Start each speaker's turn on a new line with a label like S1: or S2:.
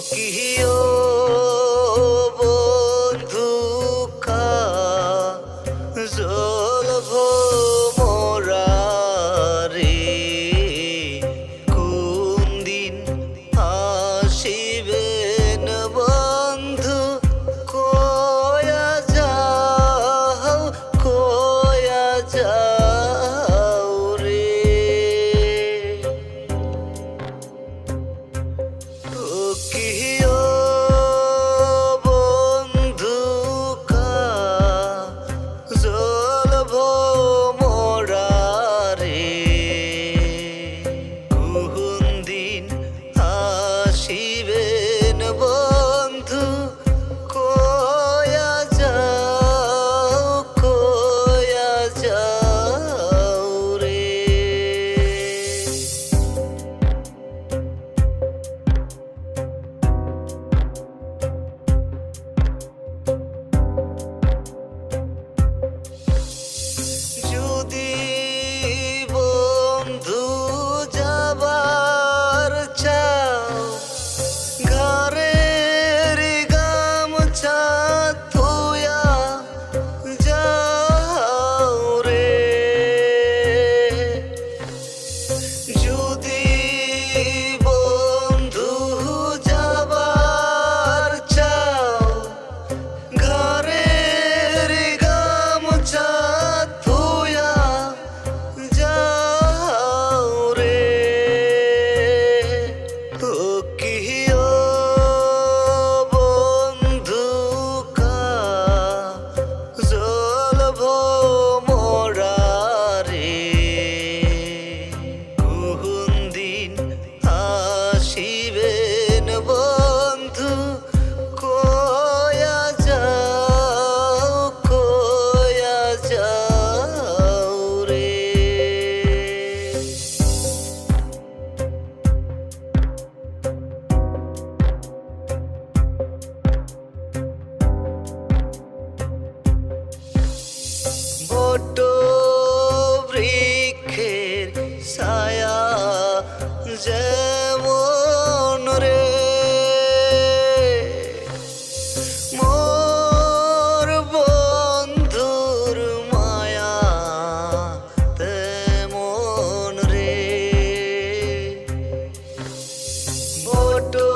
S1: की ही ছোট বৃক্ষের ছায়া যেমন রে। মোর বন্ধুর মায়া তেমন রে। মোটো